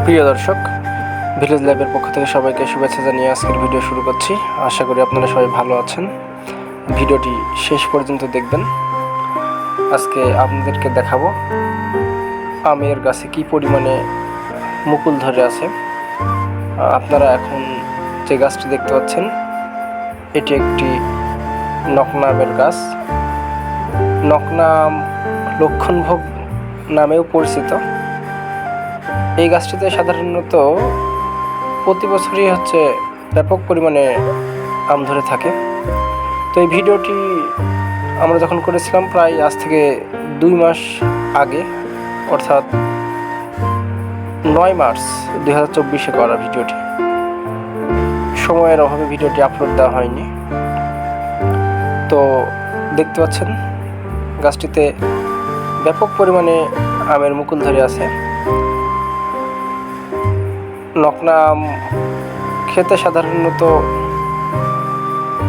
প্রিয় দর্শক ভিলেজ লাইভের পক্ষ থেকে সবাইকে শুভেচ্ছা জানিয়ে আজকের ভিডিও শুরু করছি। আশা করি আপনারা সবাই ভালো আছেন। ভিডিওটি শেষ পর্যন্ত দেখবেন। আজকে আপনাদেরকে দেখাবো আমের গাছে কি পরিমাণে মুকুল ধরে আছে। আপনারা এখন যে গাছটি দেখতে পাচ্ছেন, এটি একটি নকনা আমের গাছ। নকনা লক্ষণভোগ নামেও পরিচিত। এই গাছটিতে সাধারণত প্রতি বছরই হচ্ছে ব্যাপক পরিমাণে আম ধরে থাকে। তো এই ভিডিওটি আমরা যখন করেছিলাম প্রায় আজ থেকে দুই মাস আগে, অর্থাৎ নয় মার্চ দুই হাজার চব্বিশে করা ভিডিওটি। সময়ের অভাবে ভিডিওটি আপলোড দেওয়া হয়নি। তো দেখতে পাচ্ছেন, গাছটিতে ব্যাপক পরিমাণে আমের মুকুল ধরে আছে। নকনা আম খেতে সাধারণত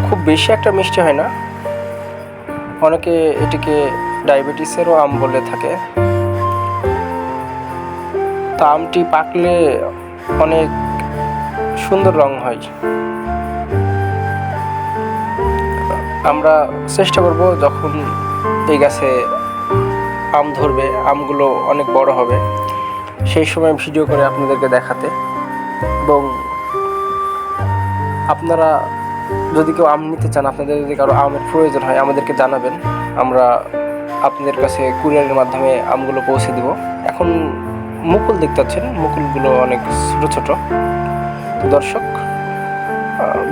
খুব বেশি একটা মিষ্টি হয় না। অনেকে এটিকে ডায়াবেটিসেরও আম বলে থাকে। তা আমটি পাকলে অনেক সুন্দর রং হয়। আমরা চেষ্টা করব যখন এই গাছে আম ধরবে, আমগুলো অনেক বড় হবে। সেই সময় ভিডিও করে আপনাদেরকে দেখাতে। এবং আপনারা যদি কেউ আম নিতে চান, আপনাদের যদি কারও আমের প্রয়োজন হয়, আমাদেরকে জানাবেন। আমরা আপনাদের কাছে কুরিয়ারের মাধ্যমে আমগুলো পৌঁছে দিব। এখন মুকুল দেখতে পাচ্ছেন, মুকুলগুলো অনেক ছোটো ছোটো। তো দর্শক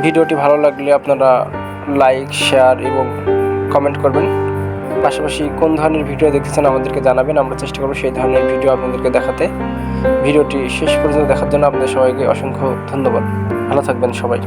ভিডিওটি ভালো লাগলে আপনারা লাইক, শেয়ার এবং কমেন্ট করবেন। পাশাপাশি কোন ধরনের ভিডিও দেখতেছেন আমাদেরকে জানাবেন, আমরা চেষ্টা করব সেই ধরনের ভিডিও আপনাদেরকে দেখাতে। ভিডিওটি শেষ পর্যন্ত দেখার জন্য আপনাদের সবাইকে অসংখ্য ধন্যবাদ। ভালো থাকবেন সবাই।